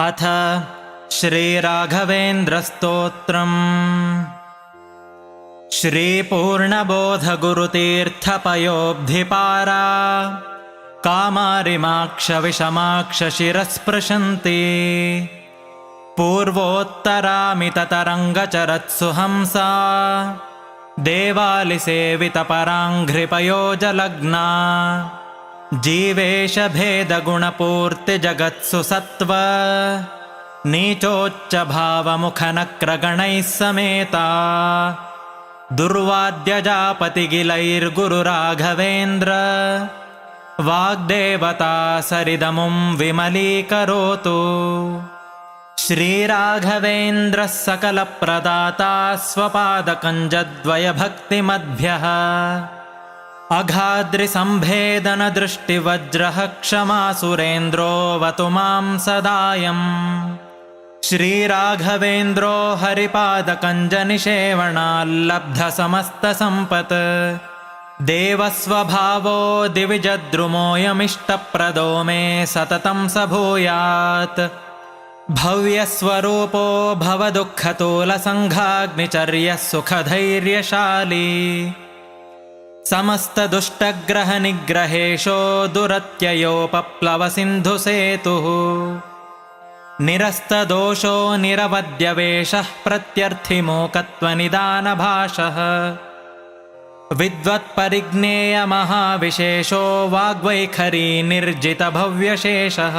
अथ श्रीराघवेन्द्रस्तोत्रम्। श्रीपूर्णबोधगुरुतीर्थपयोब्धिपारा। कामारिमाक्षविषमाक्षशिरस्पृशन्ति। पूर्वोत्तरामिततरङ्गचरत्सु हंसा देवालिसेवितपराङ्घ्रिपयोजलग्ना जीवेशभेदगुणपूर्तिजगत्सु सत्त्व नीचोच्चभावमुखनक्रगणैः समेता। दुर्वाद्यजापतिगिलैर्गुरुराघवेन्द्र वाग्देवता सरिदमुं विमलीकरोतु। श्रीराघवेन्द्रः सकलप्रदाता स्वपादकञ्जद्वयभक्तिमद्भ्यः अघाद्रिसम्भेदनदृष्टिवज्रः क्षमा सुरेन्द्रोऽवतु मां सदायम्। श्रीराघवेन्द्रो हरिपादकञ्जनिषेवणाल्लब्धसमस्तसम्पत् देवस्वभावो दिविजद्रुमोऽयमिष्टप्रदो मे सततं स भूयात् भव्यस्वरूपो भवदुःखतोलसङ्घाग्निचर्यः सुखधैर्यशाली समस्तदुष्टग्रहनिग्रहेशो दुरत्ययोपप्लवसिन्धुसेतुः। निरस्तदोषो निरवद्यवेशः प्रत्यर्थिमोकत्वनिदानभाषः। विद्वत्परिज्ञेयमहाविशेषो वाग्वैखरी निर्जितभव्यशेषः।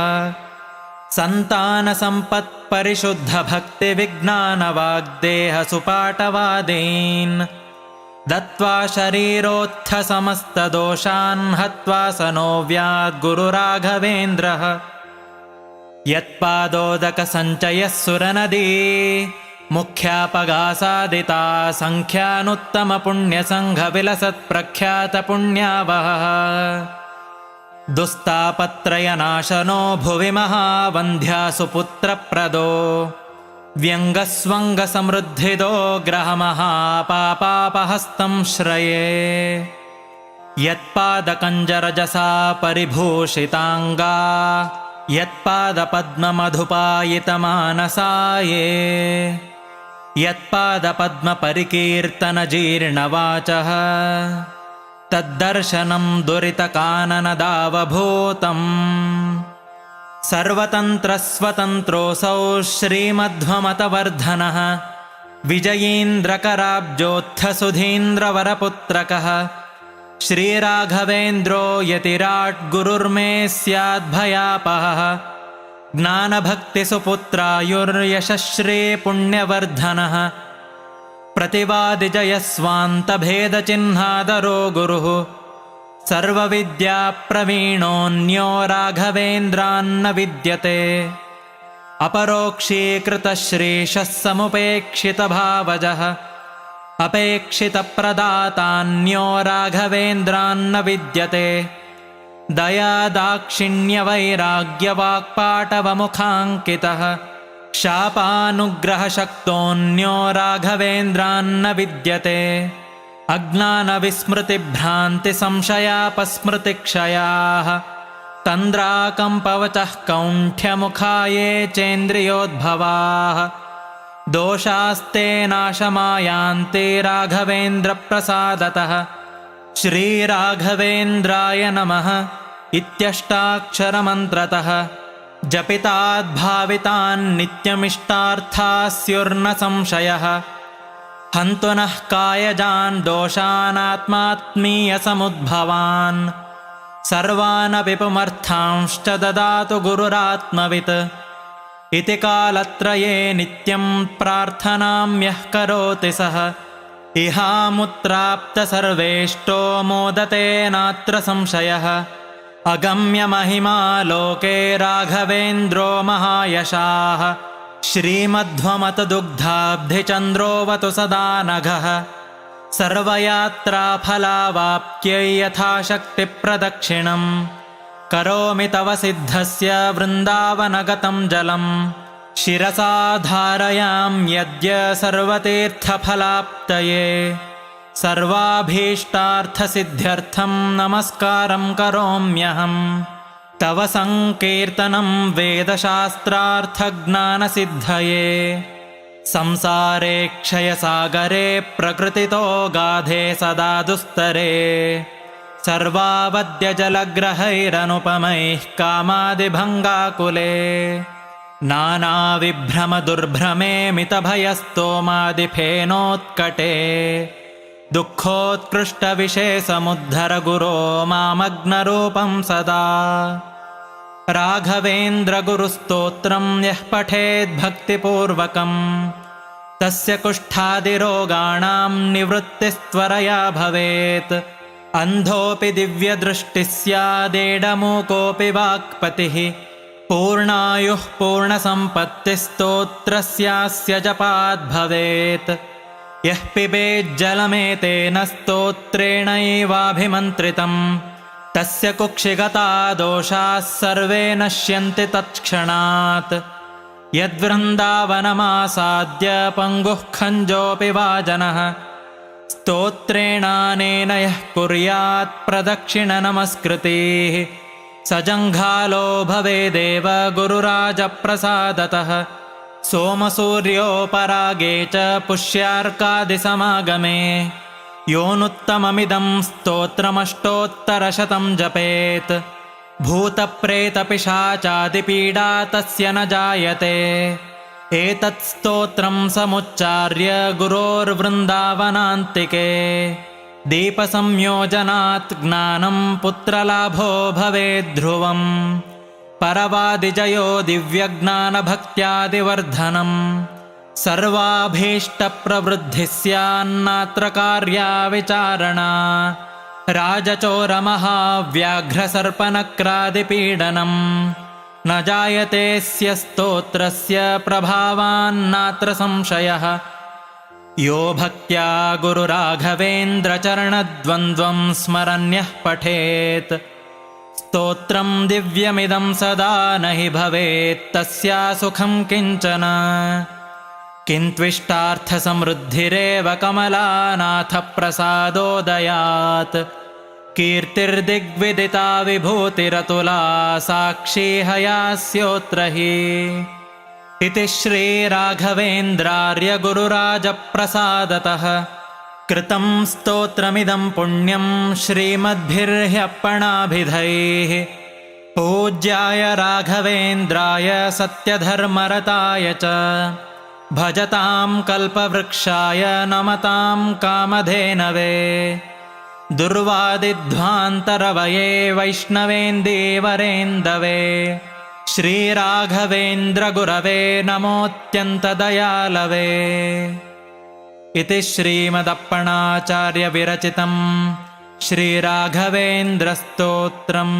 सन्तानसम्पत्परिशुद्धभक्तिविज्ञानवाग्देहसुपाटवादीन् दत्त्वा शरीरोत्थसमस्तदोषान् हत्वा स नो व्याद्गुरुराघवेन्द्रः यत्पादोदकसञ्चयः सुरनदी मुख्यापगासादिता सङ्ख्यानुत्तमपुण्यसङ्घविलसत्प्रख्यातपुण्यावहः। दुस्तापत्रयनाशनो भुवि महावन्ध्यासुपुत्रप्रदो व्यङ्गस्वङ्गसमृद्धिदो ग्रहमहापापापहस्तं श्रये। यत्पादकञ्जरजसा परिभूषिताङ्गा यत्पादपद्ममधुपायितमानसाये। यत्पादपद्मपरिकीर्तनजीर्णवाचः तद्दर्शनं दुरितकाननदावभूतम् सर्वतन्त्रस्वतन्त्रोऽसौ श्रीमध्वमतवर्धनः विजयीन्द्रकराब्जोत्थसुधीन्द्रवरपुत्रकः श्रीराघवेन्द्रो यतिराट् गुरुर्मे स्याद्भयापहः ज्ञानभक्तिसुपुत्रायुर्यशश्रीपुण्यवर्धनः प्रतिवादिजयस्वान्तभेदचिह्नादरो गुरुः सर्वविद्याप्रवीणोऽन्यो राघवेन्द्रान्न विद्यते। अपरोक्षीकृतश्रीशः समुपेक्षितभावजः। अपेक्षितप्रदातान्यो राघवेन्द्रान्न विद्यते। दयादाक्षिण्यवैराग्यवाक्पाटवमुखाङ्कितः। शापानुग्रहशक्तोऽन्यो राघवेन्द्रान्न विद्यते अज्ञानविस्मृतिभ्रान्तिसंशयापस्मृतिक्षयाः तन्द्राकम्पवचः कौण्ठ्यमुखाये चेन्द्रियोद्भवाः। दोषास्ते नाशमायान्ते राघवेन्द्रप्रसादतः। श्रीराघवेन्द्राय नमः इत्यष्टाक्षरमन्त्रतः। जपिताद्भावितान्नित्यमिष्टार्थास्युर्न संशयः हन्तु नः कायजान् दोषानात्मात्मीयसमुद्भवान्। सर्वानपि पुमर्थांश्च ददातु गुरुरात्मवित्। इति कालत्रये नित्यं प्रार्थनाम्यः करोति सः। इहामुत्राप्तसर्वेष्टो मोदते नात्र संशयः। अगम्यमहिमा लोके राघवेन्द्रो महायशाः श्रीमध्वमतदुग्धाब्धिचन्द्रोऽवतु सदा नघः सर्वयात्राफलावाप्त्यै यथाशक्तिप्रदक्षिणम्। करोमि तव सिद्धस्य वृन्दावनगतं जलम्। शिरसा धारयाम्यद्य सर्वतीर्थफलाप्तये। सर्वाभीष्टार्थसिद्ध्यर्थं नमस्कारं करोम्यहम् तव सङ्कीर्तनं वेदशास्त्रार्थज्ञानसिद्धये। संसारे क्षयसागरे प्रकृतितो गाधे सदा दुस्तरे। सर्वावद्यजलग्रहैरनुपमैः कामादिभङ्गाकुले। नानाविभ्रमदुर्भ्रमे मितभयस्तोमादिफेनोत्कटे। दुःखोत्कृष्टविशेषमुद्धर गुरो मामग्नरूपं सदा राघवेन्द्रगुरुस्तोत्रं यः पठेद्भक्तिपूर्वकम् तस्य कुष्ठादिरोगाणां निवृत्तिस्त्वरया भवेत्। अन्धोऽपि दिव्यदृष्टिः स्यादेडमूकोऽपि वाक्पतिः। पूर्णायुः पूर्णसम्पत्तिस्तोत्रस्यास्य जपाद्भवेत् यः पिबेज्जलमेतेन स्तोत्रेणैवाभिमन्त्रितम् तस्य कुक्षिगता दोषाः सर्वे नश्यन्ति तत्क्षणात्। यद्वृन्दावनमासाद्य पङ्गुः खञ्जोऽपि वा जनः। स्तोत्रेणानेन यः कुर्यात् प्रदक्षिणनमस्कृतिः। स जङ्घालो भवेदेव गुरुराजप्रसादतः। सोमसूर्योपरागे च पुष्यार्कादिसमागमे योनुत्तममिदं स्तोत्रमष्टोत्तरशतं जपेत्। भूतप्रेतपिशाचादिपीडा तस्य न जायते। एतत् स्तोत्रं समुच्चार्य गुरोर्वृन्दावनान्तिके। दीपसंयोजनात् ज्ञानं पुत्रलाभो भवेद्ध्रुवम् परवादिजयो दिव्यज्ञानभक्त्यादिवर्धनम् सर्वाभीष्टप्रवृद्धिः स्यान्नात्र कार्या विचारणा राजचोरमहाव्याघ्रसर्पनक्रादिपीडनम्। न जायतेऽस्य स्तोत्रस्य प्रभावान्नात्र संशयः यो भक्त्या गुरुराघवेन्द्रचरणद्वन्द्वं स्मरन्यः पठेत्। स्तोत्रं दिव्यमिदं सदा न हि भवेत् तस्या सुखं किञ्चन किन्त्विष्टार्थसमृद्धिरेव कमलानाथप्रसादोदयात्। कीर्तिर्दिग्विदिता विभूतिरतुला साक्षी हयास्योत्र हि इति श्रीराघवेन्द्रार्यगुरुराजप्रसादतः। कृतं स्तोत्रमिदं पुण्यं श्रीमद्भिर्ह्यप्पणाभिधैः पूज्याय राघवेन्द्राय सत्यधर्मरताय च भजतां कल्पवृक्षाय नमतां कामधेनवे दुर्वादिध्वान्तरवये वैष्णवेन्दीवरेन्दवे श्रीराघवेन्द्रगुरवे नमोऽत्यन्तदयालवे। इति श्रीमदप्पणाचार्यविरचितं श्रीराघवेन्द्रस्तोत्रम्